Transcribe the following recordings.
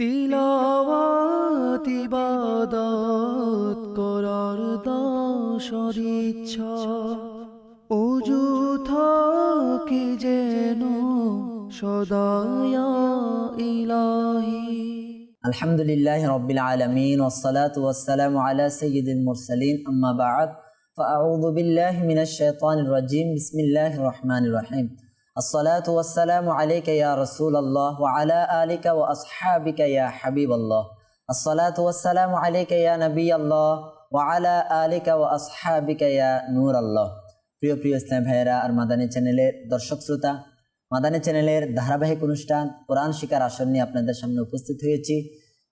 তিলাওয়াত ইবাদত করার দাসর ইচ্ছা অজু থাকে যেন সদায়া ইলাহি الحمد لله رب العالمين والصلاة والسلام على سيد المرسلين أما بعد فأعوذ بالله من الشيطان الرجيم بسم الله الرحمن الرحيم الصلاة والسلام عليك يا رسول الله وعلى آلك وأصحابك يا حبيب الله الصلاة والسلام عليك يا نبي الله وعلى آلك وأصحابك يا نور الله প্রিয় প্রিয় ইসলাম ভাইয়েরা আর মাদানী চ্যানেলের দর্শক শ্রোতা মাদানী চ্যানেলের ধারাবাহিক অনুষ্ঠান কোরআন শিকার আসর নিয়ে আপনাদের সামনে উপস্থিত হয়েছি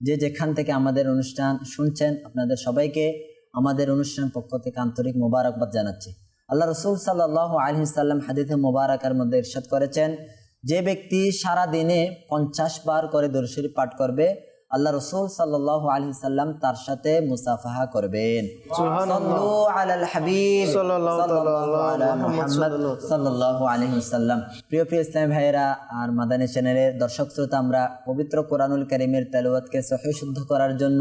যে যেখান থেকে আমাদের অনুষ্ঠান শুনছেন আপনাদের সবাইকে আমাদের অনুষ্ঠান পক্ষ থেকে আন্তরিক মোবারকবাদ জানাচ্ছি আল্লাহ রসুল সাল্লাহ আলহি সাল্লাম হাদিথে মোবারকার মধ্যে ইরশাদ করেছেন যে ব্যক্তি সারা দিনে পঞ্চাশ বার করে দর্শরী পাঠ করবে আল্লাহ রসুল সাল্লাহ আলহি সাল্লাম তার সাথে মুসাফাহা করবেন। প্রিয় প্রিয় ইসলামী ভাইয়েরা আর মাদানী চ্যানেলের দর্শক শ্রোতা আমরা পবিত্র কোরআনুল কারীমের তেলাওয়াতকে সহি শুদ্ধ করার জন্য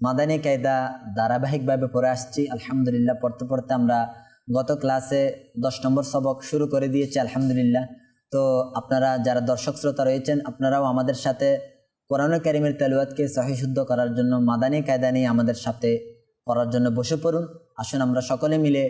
মাদানী কায়দা ধারাবাহিকভাবে পড়ে আসছি। আলহামদুলিল্লাহ পড়তে পড়তে আমরা গত ক্লাসে দশ নম্বর সবক শুরু করে দিয়েছে, আলহামদুলিল্লাহ। তো আপনারা যারা দর্শক শ্রোতা রয়েছেন, আপনারাও আমাদের সাথে কোরআন কারিমের তেলুয়াদকে সহিশুদ্ধ করার জন্য মাদানি কায়দা নিয়ে আমাদের সাথে পড়ার জন্য বসে পড়ুন। আসুন আমরা সকলে মিলে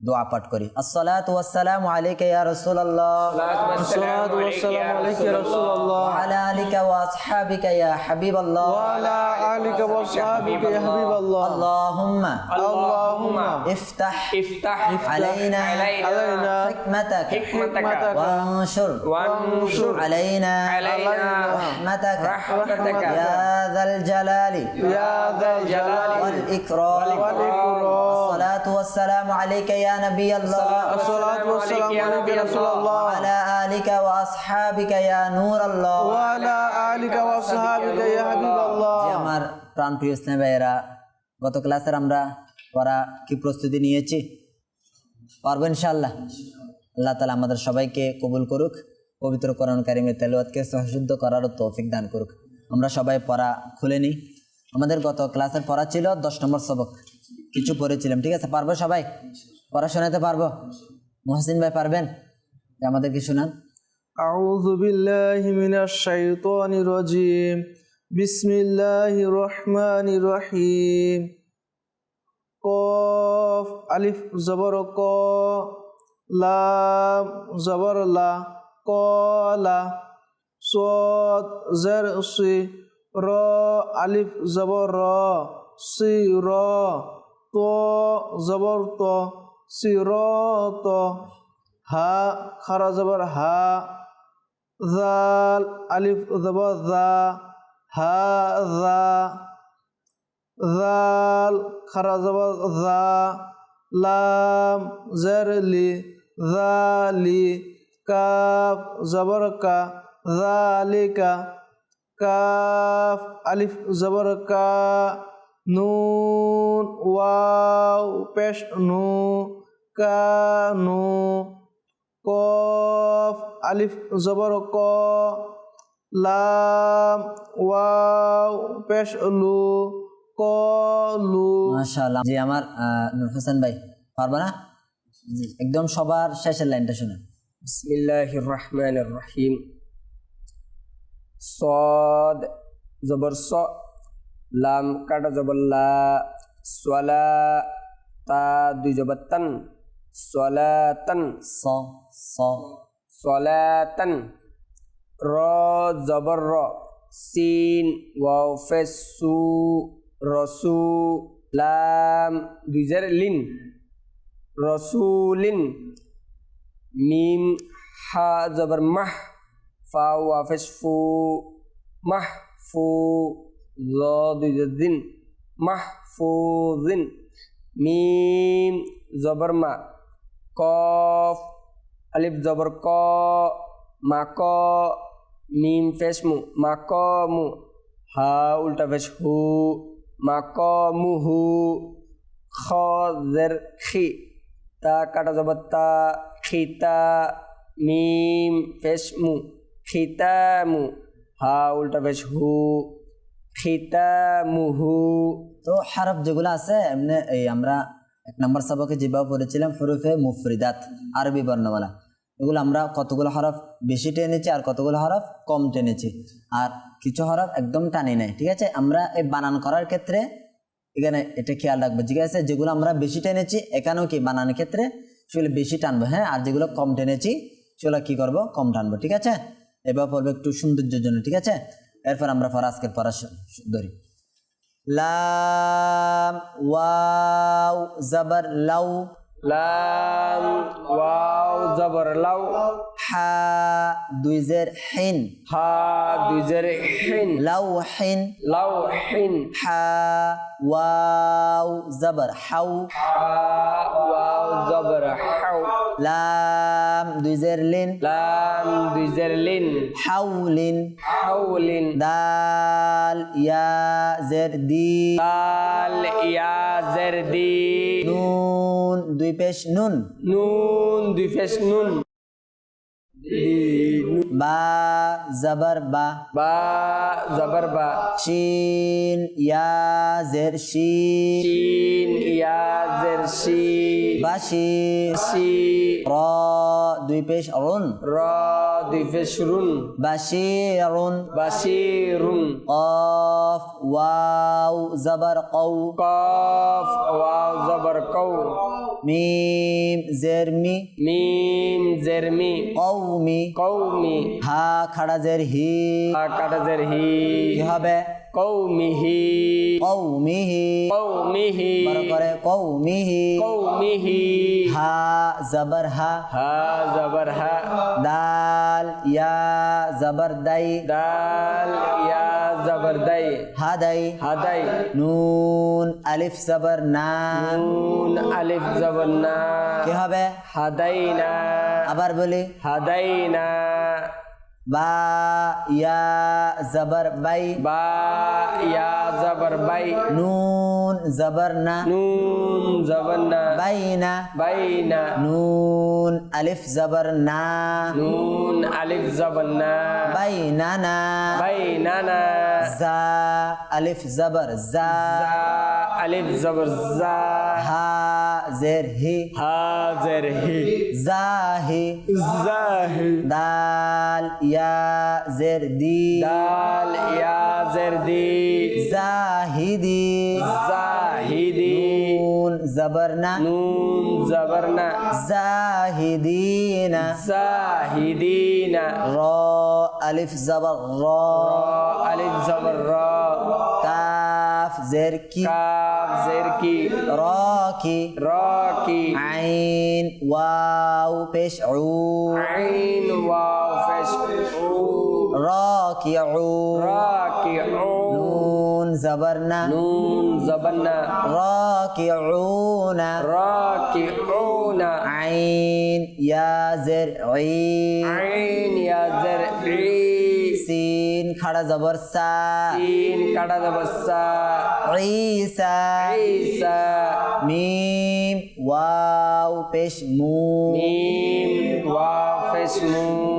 দোয়া পাঠ করি আসসালাতু ওয়াসসালামু আলাইকা ইয়া রাসূলুল্লাহ আসসালাতু ওয়াসসালামু আলাইকা ইয়া রাসূলুল্লাহ ওয়া আলা আলিকা ওয়া আসহাবিকা ইয়া হাবিবাল্লাহ ওয়া আলা আলিকা ওয়া আসহাবিকা ইয়া হাবিবাল্লাহ আল্লাহুম্মা আল্লাহুম্মা ইফতাহ ইফতাহ আলাইনা আলাইনা হিকমাতাক হিকমাতাক ওয়া আনশুর ওয়া আনশুর আলাইনা আলাইনা রাহমাতাক রাহমাতাক ইয়া যাল জালালি ইয়া যাল জালালি ওয়াল ইকরাম ওয়াল ইকরাম والسلام عليك يا نبي الله الصلاة والسلام عليك يا رسول الله وعلى آلك وأصحابك يا نور الله وعلى آلك وصحبك يا حبيب যে الله আমার প্রাণ প্রিয় ইসলাম ভাইয়েরা গত ক্লাসের আমরা পড়া কি প্রস্তুতি নিয়েছি পারবো ইনশাআল্লাহ আল্লাহ তালা আমাদের সবাইকে কবুল করুক পবিত্র করণ কারিমের তেলাওয়াতকে সহশুদ্ধ করারও তৌফিক দান করুক আমরা সবাই পড়া খুলে নিই আমাদের গত ক্লাসের পড়া ছিল দশ নম্বর সবক কিছু পড়েছিলাম ঠিক আছে পারবো সবাই পড়া শোনাতে পারবো মহসিন ভাই পারবেন যে আমাদেরকে শোনান أعوذ بالله من الشيطان الرجيم بسم الله الرحمن الرحيم قاف ألف زبر قا لام زبر لا قال صاد زر صي را ألف زبر را صي را ত জবর ত হা, খারা জবর, হা, জাল, আলিফ জবর, জা, হা, জা, জাল, খারা জবর, জা, লাম জরলি জালি কাফ, জবর, কা জালিকা কাফ, আলিফ জবর, কা নুন ওয়াও পেশ নু কানু কফ আলিফ জবর ক লাম ওয়াও পেশ লু কলু মাশাআল্লাহ জি আমার আহ, নূর হোসেন ভাই পারবা না জি একদম সবার শেষের লাইনটা শুনেন بسم الله الرحمن الرحيم صاد زبر ص লাম কাটা জবল্লা সোয়ালা তা দুই জবাত্তান সোয়ালাতান স স। সোয়ালাতান র জবর র সিন ওয়াও ফেসু রসু লাম দুই লিন রসুলিন মিম হা জবর মাহ ফা ওয়াফেস ফু মাহ ফু জ দুই জের দিন মাহ ফু দিন মিম জবর মা কফ আলিফ জবর ক মা ক মিম ফেস মু মা ক মু হা উল্টা ফেস হু মা ক মু হু খ খিতামুহু। তো হারফ যেগুলো আছে, এমনি এই আমরা এক নম্বর সবকে যেভাবে পড়েছিলাম হরফে মুফরিদাত, আরবি বর্ণমালা। এগুলো আমরা কতগুলো হরফ বেশি টেনেছি আর কতগুলো হরফ কম টেনেছি। আর কিছু হরফ একদম টানি নাই, ঠিক আছে? আমরা এই বানান করার ক্ষেত্রে এখানে এটা খেয়াল রাখব, ঠিক আছে? যেগুলো আমরা বেশি টেনেছি, এখানেও কি বানানোর ক্ষেত্রে সেগুলো বেশি টানবো হ্যাঁ? আর যেগুলো কম টেনেছি, সেগুলো কি করব? কম টানবো, ঠিক আছে? এবার পড়ব একটু সৌন্দর্যের জন্য, ঠিক আছে? এরপর আমরা পর আজকের পড়া ধরি। লাম ওয়াও জবর লাউ। লাম ওয়াও জবর লাউ। হা দুই জের হিন হা দুজের হিন লাউ হিন লাউ হিন হা ওয়াও জবর হাউ হা ওয়াও জবর হাউ লাম দুই জের লিন লাম দুজের লিন হাউলিন হাউলিন দাল ইয়া জের দি দাল ইয়া জের দি নুন দুই পেশ নুন নুন দুই ফেস নুন বা জবর বা বা জবর বা শিন ইয়া জের শি শিন ইয়া জের শি বাশি শি র দুই পেশ রুন র দুই পেশ রুন বাশিরুন বাশিরুন কফ ওয়াও জবর কও কফ ওয়াও জবর কও মিম জের মি মিম জের মি কও কৌমি কৌমি হা খাড়াজের হি। খাড়াজের হি। কি হবে? কৌমিহি কৌমিহি কৌমিহি বড় করে কৌমিহি কৌমিহি হা জবর হা হা জবর হা দাল ইয়া জবর দাই দাল ইয়া জবর দাই হাদাই হাদাই নুন আলিফ জবর না নুন আলিফ জবর না কি হবে হাদাইনা আবার বলি হাদাইনা বা ইয়া জবর বাই বা ইয়া জবর বাই নুন জবর না নুন জবর না বাইনা বাইনা নুন আলিফ জবর না নুন আলিফ জবর না বাইনানা বাইনানা জা আলিফ জবর জা আলিফ জবর জা হা জের হি হাজের হি জাহি জাহি দাল ইয়া জের দি দাল ইয়া জের দি জাহিদি। জাহিদি। নুন জবর না নুন জবর না জাহিদিনা। জাহিদিনা র আলিফ জবর র। আলিফ জবর র কাফ জের কি কাফ জের কি র কি র কি আইন ওয়াও পেশ উ আইন ওয়াও ফেশ উ র কি উ রা কি উ খাড়া জবর সা। তিন কাটা জবর সা। ঈসা ঈসা মিম ওয়াও পেশ মু। মিম ওয়াও পেশ মু।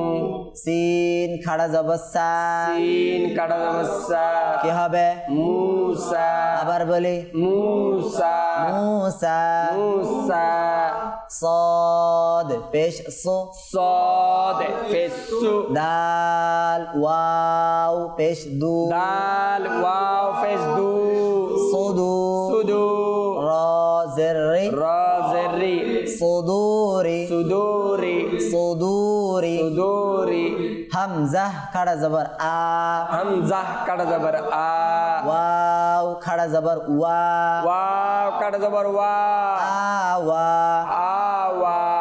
সিন খাড়া জবর সা তিন কাটা জবর সা কি হবে মুসা আবার বলি মুসা মুসা মুসা صاد পেশ সো صاد ফেসু দাল ওয়াও পেশ দু দাল ওয়াও ফেস দু সুদু সুদু র জের রি রা صدوري صدوري صدوري صدوري همزه کړه زبر ا همزه کړه زبر ا واو کړه زبر وا واو کړه زبر وا آ وا آ وا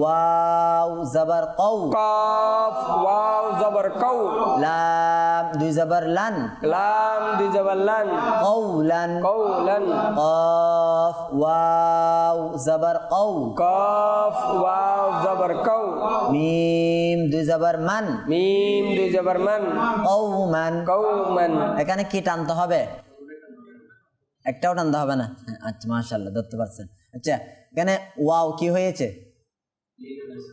ওয়াও জবর কৌ কফ ওয়াও জবর কৌ লাম দুই জবর লান। লাম দুই জবর লান। কৌলান কৌলান কফ ওয়াও জবর কৌ কফ ওয়াও জবর কৌ মিম দুই জবর মান। মিম দি জবর মান। কৌমান কৌমান এখানে কি টানতে হবে? একটাও টানতে হবে না। আচ্ছা মাশাল্লাহ ধরতে পারছেন। আচ্ছা এখানে ওয়াও কি হয়েছে?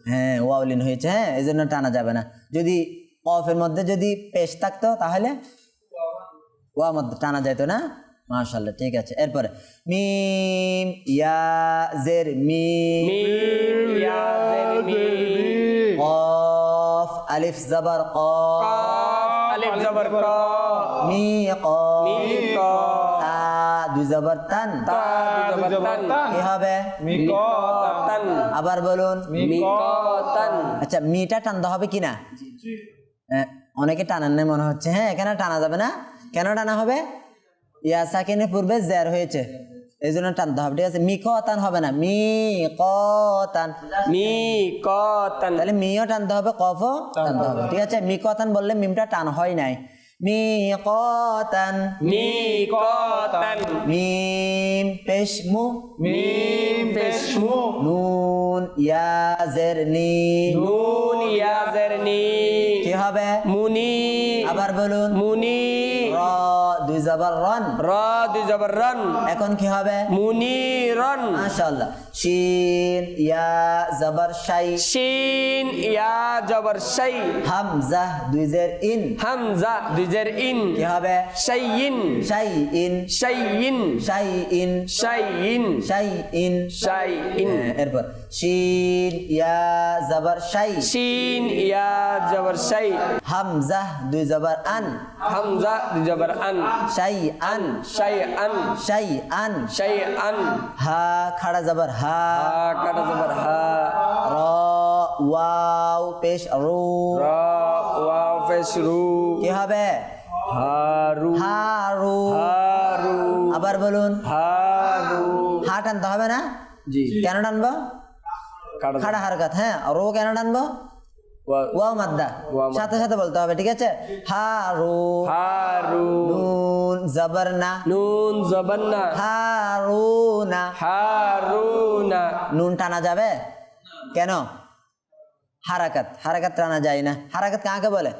হ্যাঁ ওয়াও লিন হয়েছে হ্যাঁ এই জন্য টানা যাবে না। যদি কফের মধ্যে যদি পেশ থাকতো তাহলে ওয়া মধ্যে টানা যায় তো না? মাশাল্লাহ ঠিক আছে। এরপরে মিম ইয়া জের মি মিম ইয়া জের মি কফ আলিফ জবর কফ কাফ আলিফ জবর ক। মি কফ মি ক। তা দুই জবর তান তা দুই জবর তান কি হবে? মিকতান। আবার বলুন। মিকতান। আচ্ছা মিটা টানতে হবে কি না? অনেকে টানান না মনে হচ্ছে। হ্যাঁ এখানে টানা যাবে না? কেন টানা হবে? ইয়া সাকিনের পূর্বে জের হয়েছে। এই জন্য টানতে হবে ঠিক আছে? মি কতান হবে না। মি কতান মিকতান। তাহলে মিও টানতে হবে কফও টানতে হবে। ঠিক আছে? মি কতান বললে মিমটা টান হয় নাই। মিম পেশ মু মিম পেশমু। নুন ইয়া জের নি নুন ইয়া জের কি হবে? মুনি। আবার বলুন। মুনি। র দুই জবর রন র দুই জবর রন এখন কি হবে? মুনিরন মাশাআল্লাহ। শিন ইয়া জবর শাই। শিন ইয়া জবর শাই। হামজা দুই জের ইন। হামজা দুই জের ইন। কি হবে? শাইইন। শাই ইন। শাইইন। শাই ইন। শাইইন। শাই ইন। শাইইন। এরপর। শিন ইয়া জবর শাই। শিন ইয়া জবর শাই। হামজা দুই জবর আন। হামজা দুই জবর আন। শাই আন শাইআন। শাই আন শাইআন। হা খাড়া জবর হা। হা জবর হা। র ওয়াও পেশ রু। র ওয়াও পেশ রু। কি হবে? হারু হারু হারু আবার বলুন। হারু হা টানতে হবে না? জি। কেন টানবো? খাড়া হারকাত হ্যাঁ। রো কেন টানবো? ওয়া- মাদ্দা। সাথে সাথে বলতে হবে ঠিক আছে? হারু হারু নুন জবর না নুন হারুনা। হারুনা। নুন টানা যাবে? কেন? হারাকাত। হারাকাত টানা যায় না। হারাকাত কাকে বলে?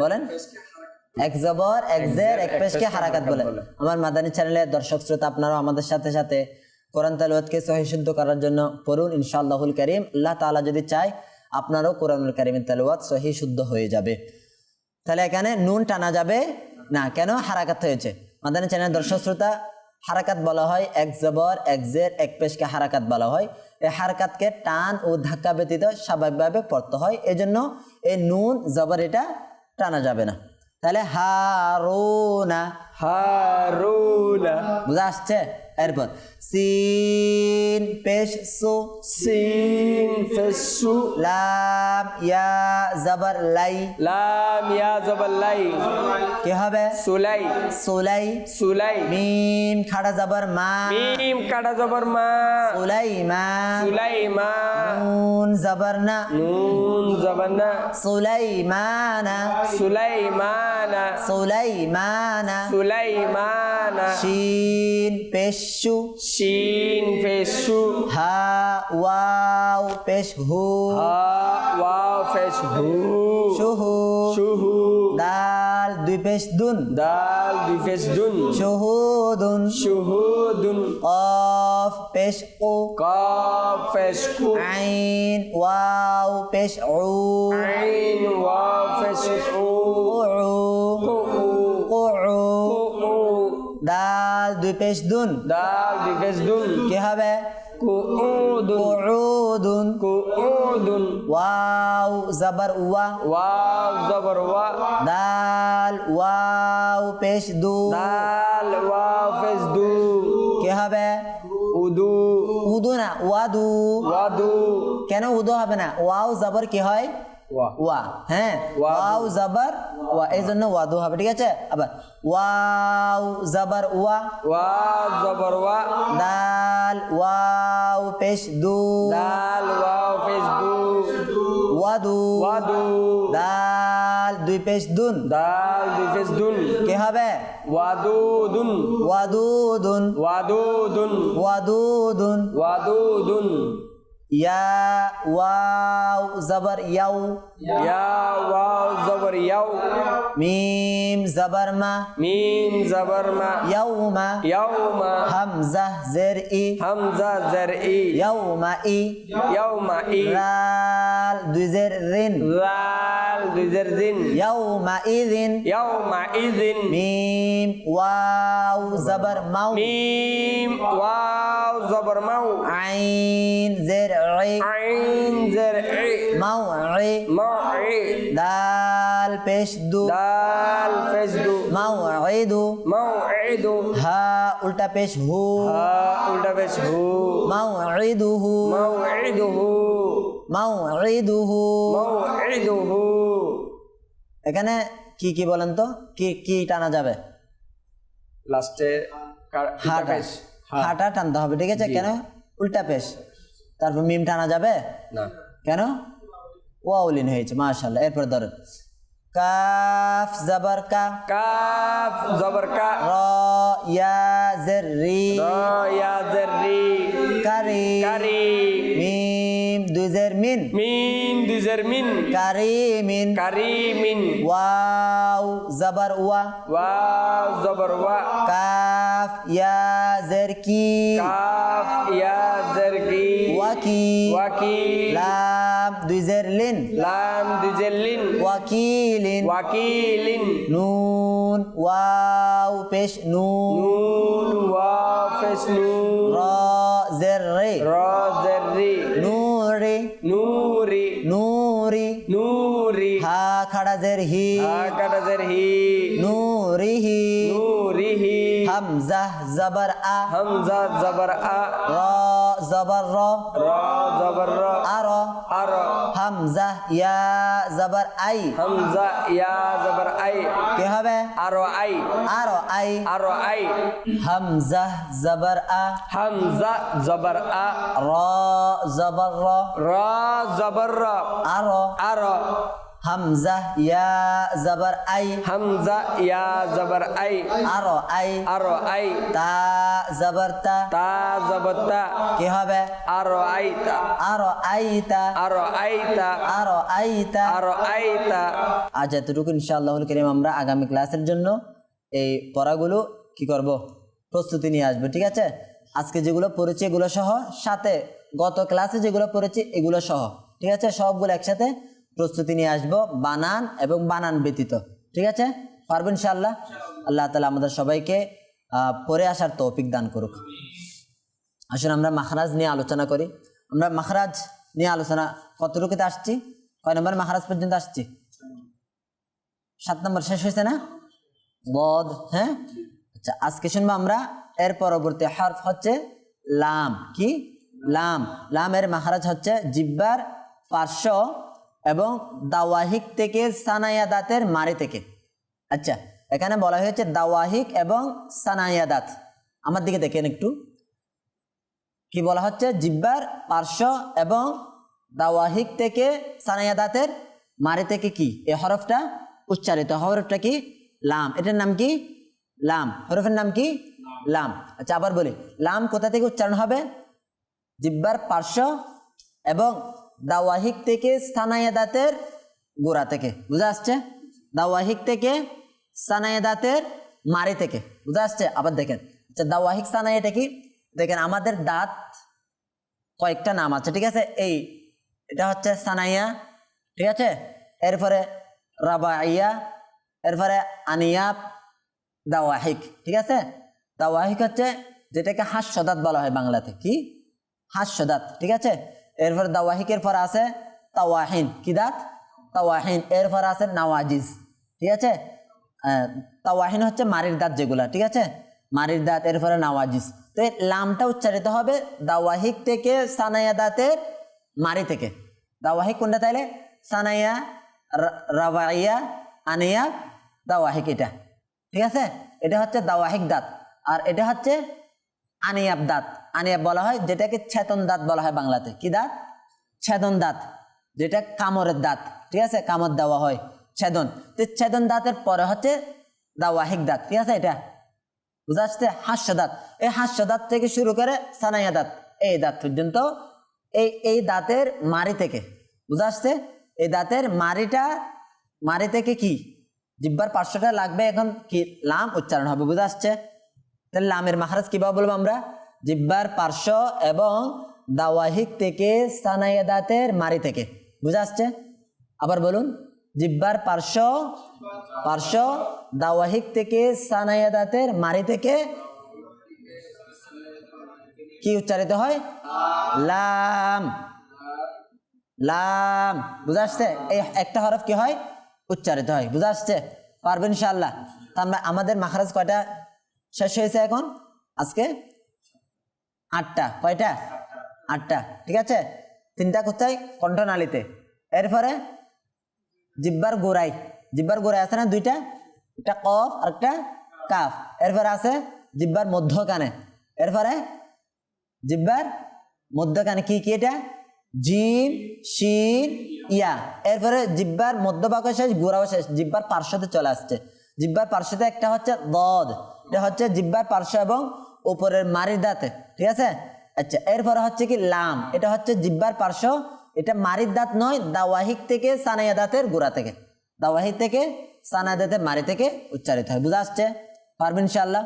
বলেন। এক জবর এক জের এক পেশকে হারাকাত বলে। আমার মাদানী চ্যানেলের দর্শক শ্রোতা আপনারাও আমাদের সাথে সাথে কোরআন তালুয়াতকে সহিশুদ্ধ করার জন্য পড়ুন ইনশাআল্লাহুল করিম। আল্লাহ তালা যদি চায় আপনারও কোরআনুল করিমের তালুয়াত সহি শুদ্ধ হয়ে যাবে। তাহলে এখানে নুন টানা যাবে না কেন? হারাকাত হয়েছে। মাদানী চ্যানেলের দর্শক শ্রোতা হারাকাত বলা হয় এক জবর এক জের এক পেশকে হারাকাত বলা হয়। এই হারাকাতকে টান ও ধাক্কা ব্যতীত স্বাভাবিকভাবে পড়তে হয়। এজন্য এই নুন জবর এটা টানা যাবে না। তাহলে হারুনা হারুনা। বুঝা আসছে? এরপর সিন পেশ সু। সিন ফেসু লাম ইয়া জবর লাই। লাম ইয়া জবর লাই। কি হবে? সুলাই। সুলাই। সুলাই। মিম খাড়া জবর মা। মিম কাটা জবর মা। সুলাই মা। সুলাইমা সুলাইমা নুন জবর না। নুন জবানা সুলাইমানা সুলাইমানা সুলাইমানা সুলাইমানা শিন পেশু শিন ফেসু হা ওয়াও পেশ হু হা ওয়াও ফেস হু শুহু শুহু দাল দুই পেশ দুন দাল দুই ফেস দুন শুহুদুন শুহুদুন কফ পেশ ও কাফ ফেস কু আইন ওয়াও পেশ উ আইন ওয়াও ফেস উ উ উউ উ দাল দুই পেশ দুন। দাল দুই ফেস দুন। কি হবে? কুউদুন। কুউদুন। কুউদুন। ওয়াও জবর ওয়া। ওয়াও জবর ওয়া। দাল ওয়াও পেশ দু। দাল ওয়াও ফেস দু। কি হবে? উদু। উদু না ওয়াদু। ওয়াদু। কেন উদু হবে না? ওয়াও জবর কি হয়? ওয়া। ওয়া হ্যাঁ। ওয়াও জবর ওয়া এই জন্য ওয়াদু হবে ঠিক আছে? আবার ওয়াও জবর ওয়া। ওয়াও জবর ওয়া। দাল ওয়াও পেশ দু। দাল ওয়াও ফেস দু। ওয়াদু। ওয়াদু। দাল দুই পেশ দুন। দাল দুই ফেস দুন। কি হবে? ওয়াদুদুন ওয়াদুদুন ওয়াদুদুন ওয়াদুদুন ওয়াদুদুন ইয়া ওয়াও জবর ইয়াও। ইয়া ওয়াও জবর ইয়াও। মিম জবর মা। মিম জবর মা। ইয়াউমা ইয়াউমা হামজা জের ই। হামজা জের ই। ইয়াউমা ই। ইয়াউমা ই। লাল দুই জের রিন। লাল দাল দুই জের দিন ইয়াউমা ইদিন ইয়াউমা ইদিন মিম ওয়াও জবর মাউ মিম ওয়াও জবর মাউ আইন জের ই আইন জের ই মাউ ই মাউই দাল পেশ দু দাল ফেজদু মাউ ইদু মাউইদু হা উল্টা পেশ হু হা উল্টা বেশ হু মাউ ইদুহু মাউইদুহু মাউ মাউইদুহু এখানে কি কি বলেন তো? কি কি টানা যাবে? লাস্টে হাটা। হাটা টানতে হবে ঠিক আছে? কেন? উল্টা পেশ। তারপর মিম টানা যাবে? না। কেন? ওয়াউলিন হয়েছে মাশাল্লাহ এরপর ধরেন কাফ জবর কা। কাফ জবর কা। র ইয়া জের রি। র ইয়া জের রি। কারি। কারি। মিন। মিন দুই জের মিন। কারি মিন কারিমিন। ওয়াও জবর ওয়া। ওয়াও জবর ওয়া। কাফ ইয়া জের কি। কাফ ইয়া জের কি। ওয়াকি। ওয়াকি। লাম দুই জের লিন। লাম দুই জের লিন। ওয়াকিলিন ওয়াকিলিন নুন ওয়াও পেশ নুন। নুন ওয়াও ফেস নুন। র জের রে। র জের রি। নূরি। হা খাড়া জের হি হা। কাটা জের হি। নূরিহি নূরিহি হামজা জবর আ। হামজা জবর আ। র জবর র। র জবর র। আর আর হামজা ইয়া জবর আই। হামজা ইয়া জবর আই। কি হবে? আর আই। আর আই। আর আই। হামজা জবর আ। হামজা জবর আ। র জবর র। র জবর র। আর আর হামজা ইয়া জবর আই হামজা ইয়া জবর আই আর আই আর আই তা জবর তা তা জবর তা কি হবে আর আইতা আর আইতা আর আইতা আর আইতা আর আইতা আজ এতটুকু ইনশাআল্লাহ করিম আমরা আগামী ক্লাসের জন্য এই পড়াগুলো কি করব? প্রস্তুতি নিয়ে আসব ঠিক আছে? আজকে যেগুলো পড়েছি এগুলো সহ সাথে গত ক্লাসে যেগুলো পড়েছি এগুলো সহ ঠিক আছে? সবগুলো একসাথে প্রস্তুতি নিয়ে আসব, বানান এবং বানান ব্যতীত। ঠিক আছে? পারব ইনশাআল্লাহ? আল্লাহ তালা আমাদের সবাইকে পড়ে আসার তৌফিক দান করুক। আসলে আমরা মাখরাজ নিয়ে আলোচনা করি। আমরা মাখরাজ নিয়ে আলোচনা, কতটুকুতে আসছি? কয় নম্বর মাখরাজ পর্যন্ত আসছি? সাত নম্বর, শেষ হয়েছে না? বদ হ্যাঁ? আচ্ছা আজকে শুনব আমরা, এর পরবর্তী হরফ হচ্ছে লাম। কি? লাম। লামের মাহারাজ হচ্ছে জিব্বার পার্শ্ব এবং দাওয়াহিক থেকে সানায়াদাতের মারে থেকে। আচ্ছা এখানে বলা হয়েছে দাওয়াহিক এবং সানায়াদাত আমার দিকে দেখেন একটু। কি বলা হচ্ছে? জিব্বার পার্শ্ব এবং দাওয়াহিক থেকে সানায়াদাতের মারে থেকে কি? এই হরফটা উচ্চারিত। হরফটা কি? লাম। এটার নাম কি? লাম। হরফের নাম কি? লাম। আচ্ছা আবার বলি। লাম কোথা থেকে উচ্চারণ হবে? জিব্বার পার্শ্ব এবং দাওয়াহিক থেকে সানায়াদাতের গোড়া থেকে। বুঝা আসছে? দাওয়াহিক থেকে সানায়াদাতের মারি থেকে। বুঝা আসছে? আবার দেখেন। আচ্ছা দাওয়াহিক সানায়াটা কি? দেখেন, আমাদের দাঁত কয়েকটা নাম আছে, ঠিক আছে? এই, এটা হচ্ছে সানাইয়া, ঠিক আছে? এরপরে রাবাইয়া, এরপরে আনিয়াব, দাওয়াহিক, ঠিক আছে? দাওয়াহিক হচ্ছে যেটাকে হাস্যদাত বলা হয় বাংলাতে। কি? হাস্যদাত, ঠিক আছে? এরপর দাওয়াহিকের পর আছে তাওয়াহিন। কি দাঁত? তাওয়াহিন। এরপর আছে নাওয়াজিজ। ঠিক আছে? তাওয়াহিন হচ্ছে মারির দাঁত যেগুলা, ঠিক আছে? মারির দাঁত, এরপরে নাওয়াজিজ। তো এই লামটা উচ্চারিত হবে দাওয়াহিক থেকে সানাইয়া দাঁতের মারি থেকে। দাওয়াহিক কোনটা তাইলে? সানাইয়া রাবাইয়া, আনিয়া, দাওয়াহিক এটা। ঠিক আছে? এটা হচ্ছে দাওয়াহিক দাঁত। আর এটা হচ্ছে আনিয়াব দাঁত। আনিয়াব বলা হয়, যেটাকে ছেতন দাঁত বলা হয় বাংলাতে। কি দাঁত? ছেদন দাঁত। যেটা কামড়ের দাঁত। ঠিক আছে? কামড় দেওয়া হয় ছেদন। তো ছেদন দাঁতের পরে হচ্ছে দাওয়াহিক দাঁত। ঠিক আছে এটা? বুঝা আসছে হাস্য দাঁত। এই হাস্য দাঁত থেকে শুরু করে সানাইয়া দাঁত, এই দাঁত পর্যন্ত, এই এই দাঁতের মারি থেকে। বুঝা আসছে এই দাঁতের মারিটা মারি থেকে কি? জিব্বার পার্শ্বটা লাগবে এখন কি? লাম উচ্চারণ হবে। বুঝা আসছে তাহলে লামের মাহারাজ কীভাবে বলব আমরা? জিব্বার পার্শ্ব এবং দাওয়াহিক থেকে সানাইয়া দাঁতের মারি থেকে। বুঝা আসছে? আবার বলুন, জিব্বার পার্শ্ব পার্শ্ব, দাওয়াহিক থেকে সানায়াদাতের মারি থেকে কি উচ্চারিত হয়? লাম। লাম। বুঝা আসছে? এই একটা হরফ কি হয়? উচ্চারিত হয়। বুঝা আসছে? পারবেন ইনশাআল্লাহ। তা আমরা আমাদের মাখারাজ কয়টা শেষ হয়েছে এখন? আজকে আটটা, কয়টা? আটটা, ঠিক আছে? তিনটা কোথায় কণ্ঠনালীতে। এরপরে জিব্বার গোড়াই জিব্বার গোড়ায় আছে না দুইটা? একটা কফ আর একটা কাফ। এরপরে আছে জিব্বার মধ্যখানে। এরপরে জিব্বার মধ্যখানে কি কি এটা? জিম শিন, ইয়া। এরপরে জিব্বার মধ্যভাগ শেষ, গোড়াও শেষ, জিব্বার পার্শ্বতে চলে আসছে। জিব্বার পার্শ্বতে একটা হচ্ছে দদ। এটা হচ্ছে জিব্বার পার্শ্ব এবং উপরের মারির দাঁতে ঠিক আছে? আচ্ছা এরপরে হচ্ছে কি লাম, এটা হচ্ছে জিব্বার পার্শ্ব, এটা মারির দাঁত নয়, দাওয়াহিক থেকে সানাইয়া দাঁতের গোড়া থেকে। দাওয়াহিক থেকে সানাইয়া দাঁতের মারি থেকে উচ্চারিত হয়, বুঝা আসছে? পারবেন ইনশাল্লাহ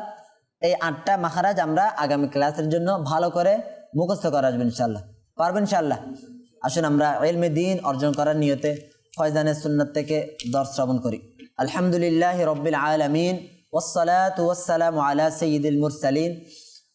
এই আটটা মাখারাজ আমরা আগামী ক্লাসের জন্য ভালো করে মুখস্থ করা আসবে ইনশাল্লাহ পারবেন ইনশাল্লাহ আসুন আমরা এলমে দিন অর্জন করার নিয়তে ফয়জানের সুন্নত থেকে দর শ্রবণ করি। আলহামদুলিল্লাহ রব্বিল আলমিন। والصلاة والسلام على سيد المرسلين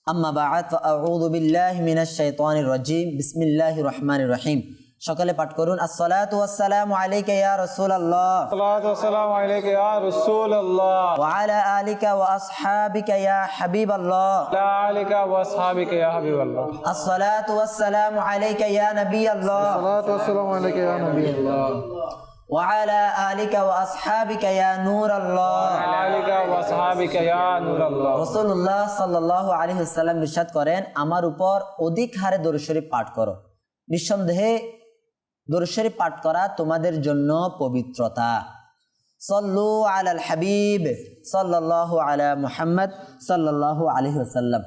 أما بعد فأعوذ بالله من الشيطان الرجيم بسم الله الرحمن الرحيم সকালে পাঠ করুন আসসালাতু ওয়াসসালামু আলাইকা ইয়া রাসূলুল্লাহ সালাত ওয়াসসালামু আলাইকা ইয়া রাসূলুল্লাহ ওয়া আলা আলিকা ওয়া আসহাবিকা ইয়া হাবিবাল্লাহ লা আলাইকা ওয়া আসহাবিকা ইয়া হাবিবাল্লাহ আসসালাতু ওয়াসসালামু আলাইকা ইয়া নাবিয়াল্লাহ সালাত ওয়াসসালামু আলাইকা ইয়া নবিয়াল্লাহ নূরাল্লাহ আলাইকা ওয়া আসহাবিকা ইয়া নূরাল্লাহ রাসূলুল্লাহ সাল্লাল্লাহু আলাইহি ওয়াসাল্লাম ইরশাদ করেন আমার উপর অধিক হারে দরুদ শরীফ পাঠ করো। নিঃসন্দেহে দরুদ শরীফ পাঠ করা তোমাদের জন্য পবিত্রতা। সল্লু আলাল হাবিব সাল্লাল্লাহু আলা মুহাম্মদ সাল্লাল্লাহু আলাইহি ওয়াসাল্লাম।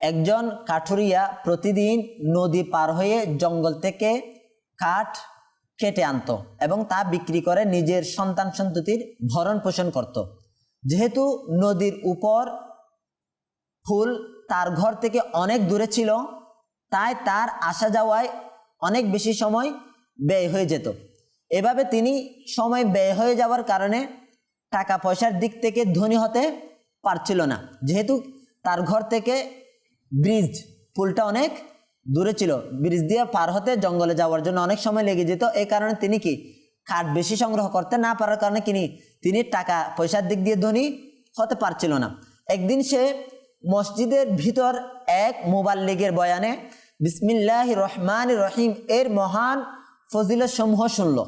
একজন কাঠুরিয়া প্রতিদিন নদী পার হয়ে জঙ্গল থেকে কাঠ কেটে আনতো এবং তা বিক্রি করে নিজের সন্তান সন্ততির ভরণ পোষণ করত। যেহেতু নদীর উপর ফুল তার ঘর থেকে অনেক দূরে ছিল, তাই তার আসা যাওয়ায় অনেক বেশি সময় ব্যয় হয়ে যেত। এভাবে তিনি সময় ব্যয় হয়ে যাওয়ার কারণে টাকা পয়সার দিক থেকে ধনী হতে পারছিল না। যেহেতু তার ঘর থেকে ব্রিজ পুলটা অনেক দূরে ছিল। ব্রিজ দিয়ে পার হতে জঙ্গলে যাওয়ার জন্য অনেক সময় লেগে যেত। এই কারণে তিনি কি কাঠ বেশি সংগ্রহ করতে না পারার কারণে কিনি তিনি টাকা পয়সার দিক দিয়ে ধনী হতে পারছিল না। একদিন সে মসজিদের ভিতর এক মোবাইল লীগের বয়ানে বিসমিল্লাহ রহমান রহিম এর মহান ফজিলত সমূহ শুনল।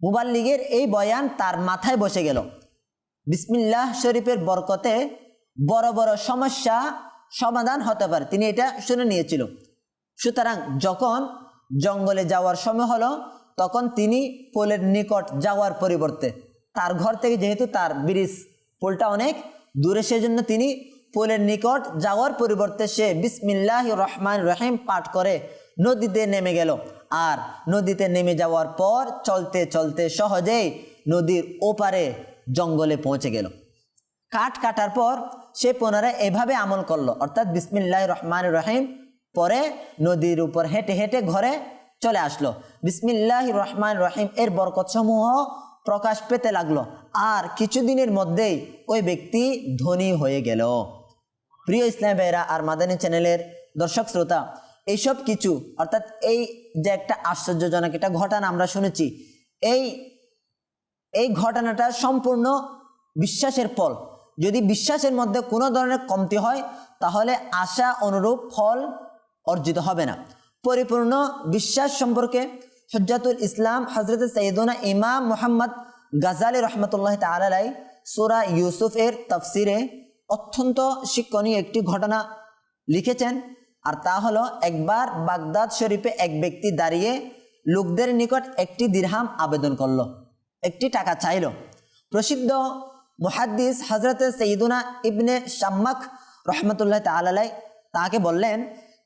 মোবাইল লীগের এই বয়ান তার মাথায় বসে গেল। বিসমিল্লাহ শরীফের বরকতে বড় বড় সমস্যা সমাধান হতে পারে। তিনি এটা শুনে নিয়েছিল। সুতরাং যখন জঙ্গলে যাওয়ার সময় হলো, তখন তিনি পোলের নিকট যাওয়ার পরিবর্তে, তার ঘর থেকে যেহেতু তার ব্রিজ পোলটা অনেক দূরে, সেজন্য তিনি পোলের নিকট যাওয়ার পরিবর্তে সে বিসমিল্লাহ রহমান রহিম পাঠ করে নদীতে নেমে গেল। আর নদীতে নেমে যাওয়ার পর চলতে চলতে সহজেই নদীর ওপারে জঙ্গলে পৌঁছে গেল। কাঠ কাটার পর সে পুনরায় এভাবে আমল করল, অর্থাৎ বিসমিল্লাহ রহমান রহিম পরে নদীর উপর হেঁটে হেঁটে ঘরে চলে আসলো। বিসমিল্লাহ রহমান রহিম, এর বরকত সমূহ প্রকাশ পেতে লাগল। আর কিছুদিনের মধ্যেই ওই ব্যক্তি ধনী হয়ে গেল। প্রিয় ইসলাম ভাইরা আর মাদানী চ্যানেলের দর্শক শ্রোতা, এইসব কিছু, অর্থাৎ এই যে একটা আশ্চর্যজনক একটা ঘটনা আমরা শুনেছি, এই এই ঘটনাটা সম্পূর্ণ বিশ্বাসের ফল। যদি বিশ্বাসের মধ্যে কোনো ধরনের কমতি হয়, তাহলে আশা অনুরূপ ফল অর্জিত হবে না। পরিপূর্ণ বিশ্বাস সম্পর্কে হজ্জাতুল ইসলাম হজরত সৈয়দনা ইমাম মোহাম্মদ গাজালি রহমতুল্লাহ তালাই সুরা ইউসুফের তফসিরে অত্যন্ত শিক্ষণীয় একটি ঘটনা লিখেছেন। আর তা হলো, একবার বাগদাদ শরীফে এক ব্যক্তি দাঁড়িয়ে লোকদের নিকট একটি দিরহাম আবেদন করল, একটি টাকা চাইল। প্রসিদ্ধ মুহাদ্দিস হজরত সঈদুনা ইবনে শাম্মাক রহমতুল্লাহ তালাই তাকে বললেন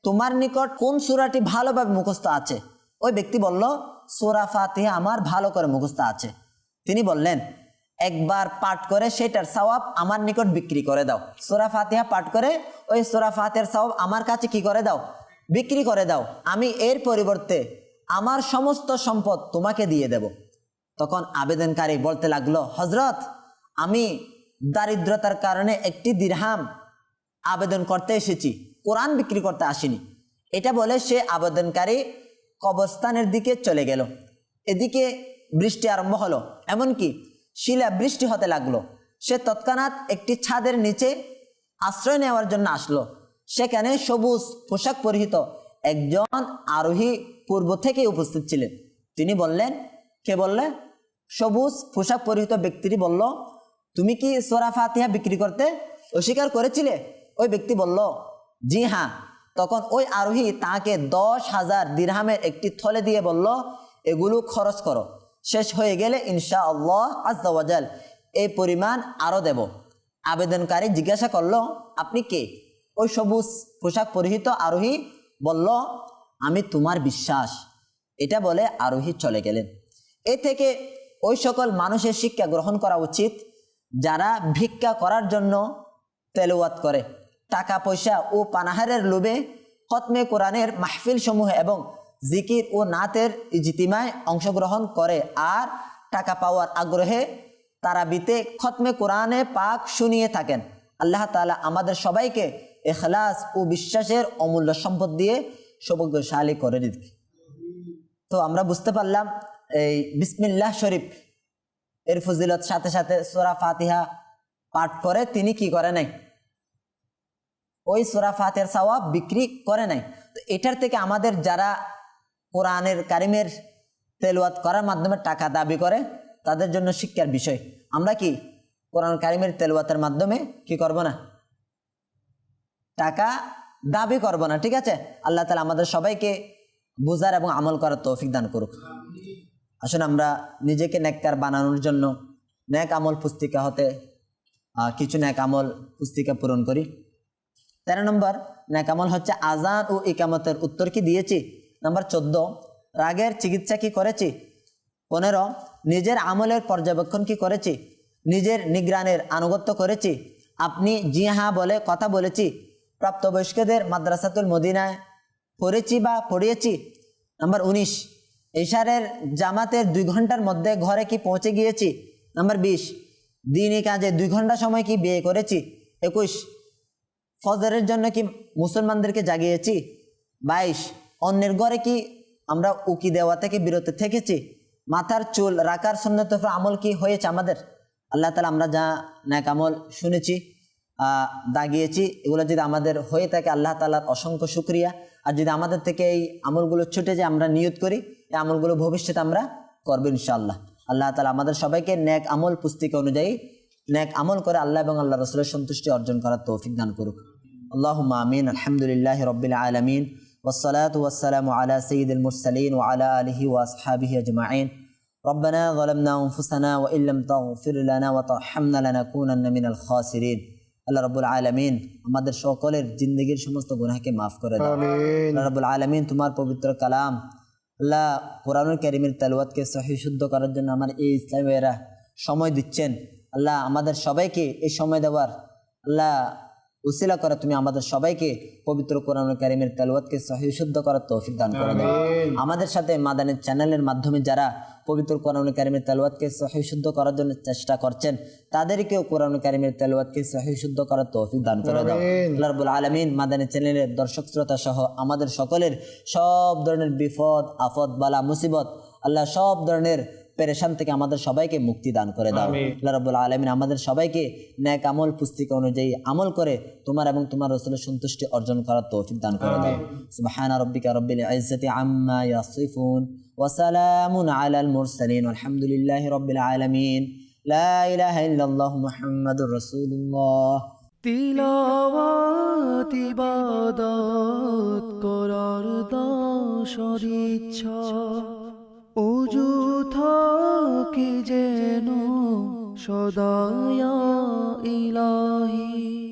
তোমার নিকট কোন সুরাটি ভালোভাবে মুখস্থ আছে? ওই ব্যক্তি বলল, সুরা ফাতিহা আমার ভালো করে মুখস্থ আছে। তিনি বললেন, একবার পাঠ করে সেটার সওয়াব আমার নিকট বিক্রি করে দাও। সুরা ফাতিহা পাঠ করে ওই সুরা ফাতের সওয়াব আমার কাছে কি করে দাও? বিক্রি করে দাও। আমি এর পরিবর্তে আমার সমস্ত সম্পদ তোমাকে দিয়ে দেব। তখন আবেদনকারী বলতে লাগল হজরত আমি দারিদ্রতার কারণে একটি দিরহাম আবেদন করতে এসেছি। কোরআন বিক্রি করতে আসেনি। এটা বলে সে আবেদনকারী কবরস্থানের দিকে চলে গেল। এদিকে বৃষ্টি আরম্ভ হলো। এমনকি শিলা বৃষ্টি হতে লাগল। সে তৎক্ষণাৎ একটি ছাদের নিচে আশ্রয় নেওয়ার জন্য আসলো। সেখানে সবুজ পোশাক পরিহিত একজন আরোহী পূর্ব থেকে উপস্থিত ছিলেন। তিনি বললেন, কে বললে? সবুজ পোশাক পরিহিত ব্যক্তিটি বলল, তুমি কি সোরা ফাতিহা বিক্রি করতে অস্বীকার করেছিলে? ওই ব্যক্তি বলল জি হ্যাঁ। তখন ওই আরোহী তাকে দশ হাজার দিরহামের একটি থলে দিয়ে বলল, এগুলো খরচ করো। শেষ হয়ে গেলে ইনশা আল্লাহ আজাল এই পরিমাণ আরও দেব। আবেদনকারী জিজ্ঞাসা করল, আপনি কে? ওই সবুজ পোশাক পরিহিত আরোহী বলল, আমি তোমার বিশ্বাস। এটা বলে আরোহী চলে গেলেন। এ থেকে ওই সকল মানুষের শিক্ষা গ্রহণ করা উচিত, যারা ভিক্ষা করার জন্য তেলাওয়াত করে। টাকা পয়সা ও পানাহারের লোভে খতমে কোরআনের মাহফিল সমূহ এবং জিকির ও নাতের ইজিতিমায় অংশগ্রহণ করে আর টাকা পাওয়ার আগ্রহে তারাবিতে খতমে কোরআনে পাক শুনিয়ে থাকেন। আল্লাহ তালা আমাদের সবাইকে এখলাস ও বিশ্বাসের অমূল্য সম্পদ দিয়ে সৌভাগ্যশালী করে দিক। তো আমরা বুঝতে পারলাম এই বিসমিল্লাহ শরীফ, এর ফজিলত সাথে সাথে সোরা ফাতিহা পাঠ করে তিনি কি করে নাই? ওই সোরা ফাতের সওয়াব বিক্রি করে নাই। তো এটার থেকে আমাদের যারা কোরআনের, কারিমের তেলওয়াত করার মাধ্যমে টাকা দাবি করে, তাদের জন্য শিক্ষার বিষয়। আমরা কি কোরআন, কারিমের তেলওয়াতের মাধ্যমে কি করব না? টাকা দাবি করব না, ঠিক আছে? আল্লাহ তালা আমাদের সবাইকে বুঝার এবং আমল করার তৌফিক দান করুক। আসুন আমরা নিজেকে নেককার বানানোর জন্য ন্যাক আমল পুস্তিকা হতে কিছু ন্যাক আমল পুস্তিকা পূরণ করি। তেরো নম্বর ন্যাকামল হচ্ছে আজান ও ইকামতের উত্তর কি দিয়েছি? নাম্বার চোদ্দ, রাগের চিকিৎসা কি করেছি? পনেরো, নিজের আমলের পর্যবেক্ষণ কি করেছি? নিজের নিগ্রানের আনুগত্য করেছি? আপনি জি হ্যাঁ বলে কথা বলেছি, প্রাপ্তবয়স্কদের মাদ্রাসাতুল মদিনায় পড়েছি বা পড়িয়েছি? নাম্বার উনিশ ইশারের জামাতের দুই ঘণ্টার মধ্যে ঘরে কি পৌঁছে গিয়েছি? নাম্বার বিশ দিনই কাজে দুই ঘণ্টা সময় কি বিয়ে করেছি? একুশ ফজরের জন্য কি মুসলমানদেরকে জাগিয়েছি? বাইশ, অন্যের ঘরে কি আমরা উকি দেওয়া থেকে বিরত থেকেছি? মাথার চুল রাখার সন্ন্যত আমল কি হয়েছে আমাদের? আল্লাহ তালা আমরা যা ন্যাক আমল শুনেছি দাগিয়েছি, এগুলো যদি আমাদের হয়ে থাকে আল্লাহ তালার অসংখ্য শুক্রিয়া। আর যদি আমাদের থেকে এই আমলগুলো ছুটে যায়, আমরা নিয়ত করি, এই আমলগুলো ভবিষ্যতে আমরা করব ইনশাআল্লাহ। আল্লাহ তালা আমাদের সবাইকে ন্যাক আমল, পুস্তিকা অনুযায়ী ন্যাক আমল করে আল্লাহ এবং আল্লাহ রসুলের সন্তুষ্টি অর্জন করার তৌফিক দান করুক। اللهم آمين الحمد لله رب العالمين والصلاة والسلام على سيد المرسلين وعلى آله وأصحابه أجمعين ربنا ظلمنا أنفسنا وإن لم تغفر لنا وترحمنا لنكونن من الخاسرين আল্লাহ রব্বুল আলমিন আমাদের সকলের জিন্দগির সমস্ত গুনাহকে মাফ করে দাও আল্লাহ রব্বুল আলমিন তোমার পবিত্র কালাম আল্লাহ কোরআনুল করিমের তেলওয়াতকে সহি শুদ্ধ করার জন্য আমার এই ইসলামেরা সময় দিচ্ছেন আল্লাহ আমাদের সবাইকে এই সময় দেওয়ার আল্লাহ উসিলা করে তুমি আমাদের সবাইকে পবিত্র কোরআন কারিমের তেলওয়াতকে সহি শুদ্ধ করার তৌফিক দান করে। দাও আমাদের সাথে মাদানের চ্যানেলের মাধ্যমে যারা পবিত্র কোরআন কারিমের তেলওয়াতকে সহি শুদ্ধ করার জন্য চেষ্টা করছেন তাদেরকেও কোরআন কারিমের তেলওয়াতকে সহি শুদ্ধ করার তৌফিক দান করে দাও। আল্লাহ রাব্বুল আলামিন মাদানী চ্যানেলের দর্শক শ্রোতা সহ আমাদের সকলের সব ধরনের বিপদ আফদ বালা মুসিবত আল্লাহ সব ধরনের পেরেশান থেকে আমাদের সবাইকে মুক্তি দান করে দাও। আল্লাহ রাব্বুল আলামিন আমাদের সবাইকে ন্যাক আমল পুস্তিকা অনুযায়ী আমল করে তোমার এবং তোমার রসুলের সন্তুষ্টি অর্জন করার তৌফিক দান করে দাও। সুবহান রাব্বিকা রাব্বিল ইজ্জাতি আম্মা ইয়াসিফুন ওয়া সালামুন আলাল মুরসালিন। আলহামদুলিল্লাহি রাব্বিল আলামিন। লা ইলাহা ইল্লাল্লাহু মুহাম্মাদুর রাসূলুল্লাহ। তিলাওয়াত ইবাদত করার দশর ইচ্ছা অজু থাকি যেন সদায়া ইলাহি।